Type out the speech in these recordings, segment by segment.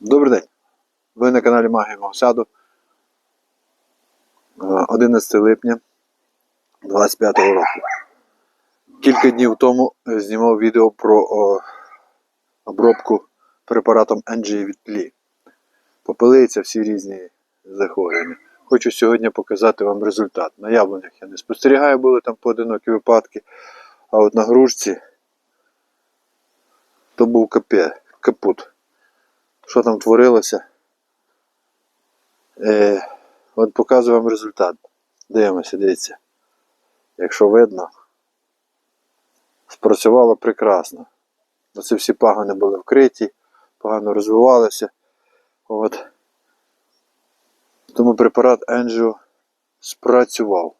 Добрий день. Ви на каналі Магія мого саду. Е, 11 липня 25 року. Кілька днів тому е, знімав відео про о, обробку препаратом NG від Лі. Попелиця всі різні захворювання. Хочу сьогодні показати вам результат. На яблунях я не спостерігаю, були там поодинокі випадки. А от на грушці то був капе, капут що там творилося. Е, от показую вам результат. Дивимося, дивіться. Якщо видно, спрацювало прекрасно. Оце всі пагони були вкриті, погано розвивалися. От. Тому препарат Angio спрацював.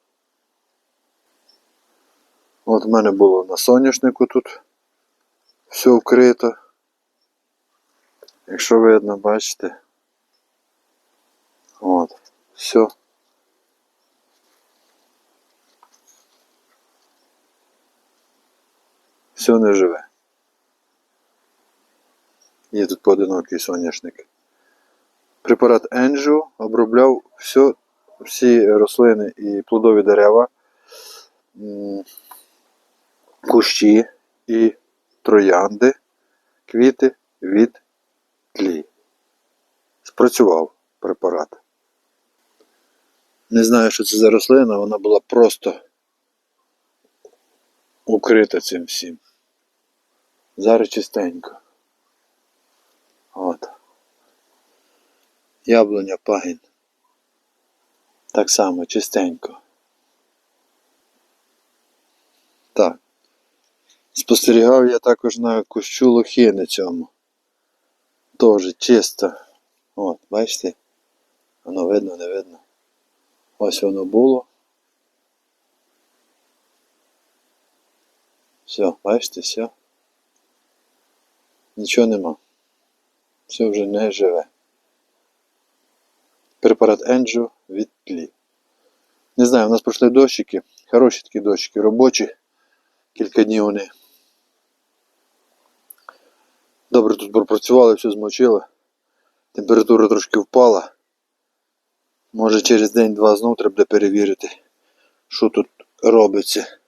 От в мене було на соняшнику тут все вкрито. Якщо видно, бачите. От, все. Все не живе. Є тут поодинокий соняшник. Препарат Енджу обробляв все, всі рослини і плодові дерева, кущі і троянди, квіти від тлі. Спрацював препарат. Не знаю, що це за рослина, вона була просто укрита цим всім. Зараз чистенько. От. Яблуня пагін. Так само чистенько. Так. Спостерігав я також на кущу лохини цьому. Тоже чисто. От, бачите? Воно видно, не видно. Ось воно було. Все, бачите, все. Нічого нема. Все вже не живе. Препарат Енджу від тлі. Не знаю, у нас пройшли дощики. Хороші такі дощики, робочі. Кілька днів вони Добре тут пропрацювали, все змочили. Температура трошки впала. Може через день-два знов треба буде перевірити, що тут робиться.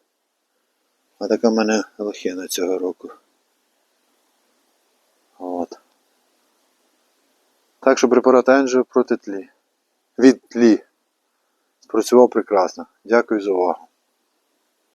А така в мене лохина цього року. От. Так що препарат Енджо проти тлі. Від тлі. Спрацював прекрасно. Дякую за увагу.